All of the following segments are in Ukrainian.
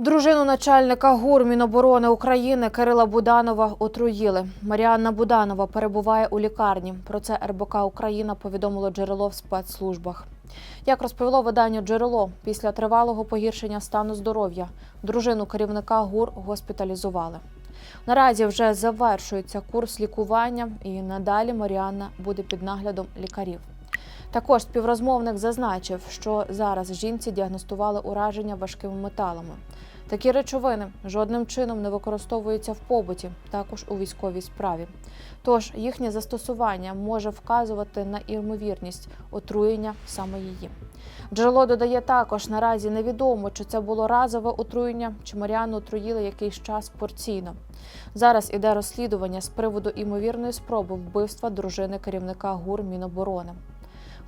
Дружину начальника ГУР Міноборони України Кирила Буданова отруїли. Маріанна Буданова перебуває у лікарні. Про це РБК Україна повідомило джерело в спецслужбах. Як розповіло видання джерело, після тривалого погіршення стану здоров'я дружину керівника ГУР госпіталізували. Наразі вже завершується курс лікування, і надалі Маріанна буде під наглядом лікарів. Також співрозмовник зазначив, що зараз жінці діагностували ураження важкими металами. Такі речовини жодним чином не використовуються в побуті, також у військовій справі. Тож їхнє застосування може вказувати на імовірність отруєння саме її. Джерело додає також, наразі невідомо, чи це було разове отруєння, чи Маріану отруїли якийсь час порційно. Зараз іде розслідування з приводу імовірної спроби вбивства дружини керівника ГУР Міноборони.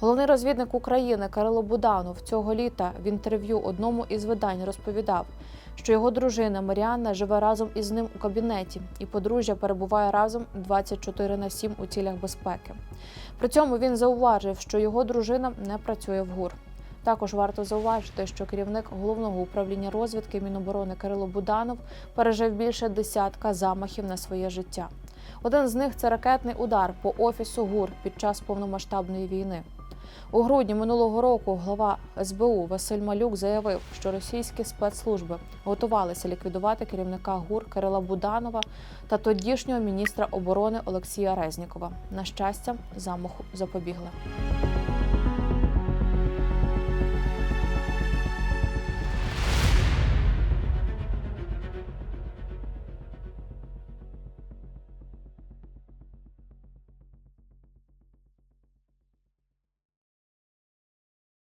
Головний розвідник України Кирило Буданов цього літа в інтерв'ю одному із видань розповідав, що його дружина Маріанна живе разом із ним у кабінеті, і подружжя перебуває разом 24 на 7 у цілях безпеки. При цьому він зауважив, що його дружина не працює в ГУР. Також варто зауважити, що керівник головного управління розвідки Міноборони Кирило Буданов пережив більше десятка замахів на своє життя. Один з них це ракетний удар по офісу ГУР під час повномасштабної війни. У грудні минулого року глава СБУ Василь Малюк заявив, що російські спецслужби готувалися ліквідувати керівника ГУР Кирила Буданова та тодішнього міністра оборони Олексія Резнікова. На щастя, замаху запобігли.